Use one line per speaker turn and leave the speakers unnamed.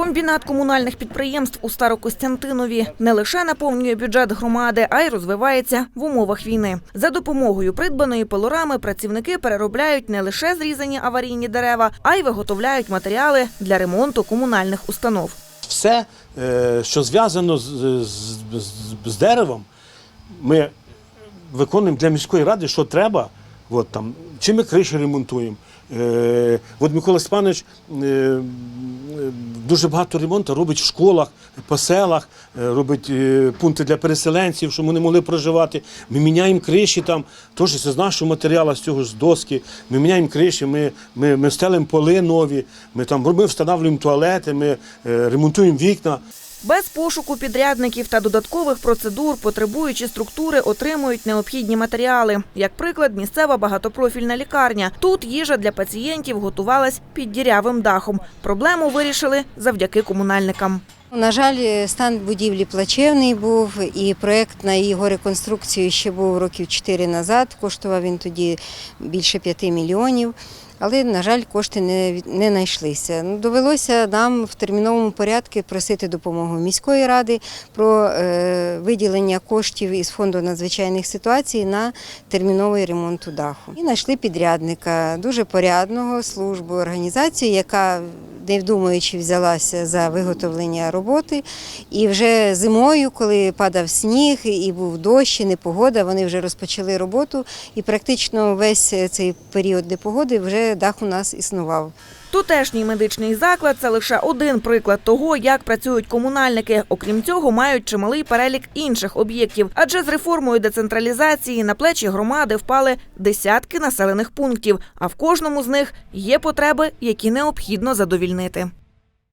Комбінат комунальних підприємств у Старокостянтинові не лише наповнює бюджет громади, а й розвивається в умовах війни. За допомогою придбаної пилорами працівники переробляють не лише зрізані аварійні дерева, а й виготовляють матеріали для ремонту комунальних установ.
все, е, що зв'язано з, з, з, з деревом, ми виконуємо для міської ради, що треба. От там, чи ми криші ремонтуємо. Е, от Микола Степанович е, дуже багато ремонту робить в школах, по селах, е, робить е, пункти для переселенців, щоб вони могли проживати. Ми міняємо криші там, теж з нашого матеріалу, з цього ж доски. Ми міняємо криші, ми, ми, ми стелимо поли нові, ми там ми встановлюємо туалети, ми е, ремонтуємо вікна.
Без пошуку підрядників та додаткових процедур потребуючі структури отримують необхідні матеріали. Як приклад, місцева багатопрофільна лікарня. Тут їжа для пацієнтів готувалась під дірявим дахом. Проблему вирішили завдяки комунальникам.
На жаль, стан будівлі плачевний був, і проєкт на його реконструкцію ще був років 4 назад. Коштував він тоді більше 5 мільйонів. Але, на жаль, кошти не, не знайшлися. Ну, Довелося нам в терміновому порядку просити допомогу міської ради про е, виділення коштів із фонду надзвичайних ситуацій на терміновий ремонт у даху. І знайшли підрядника, дуже порядного службу, організацію, яка не вдумуючи взялася за виготовлення роботи. І вже зимою, коли падав сніг і був дощ, і непогода, вони вже розпочали роботу. І практично весь цей період непогоди вже дах у нас існував.
Тутешній медичний заклад це лише один приклад того, як працюють комунальники. Окрім цього, мають чималий перелік інших об'єктів. Адже з реформою децентралізації на плечі громади впали десятки населених пунктів, а в кожному з них є потреби, які необхідно задовільнити.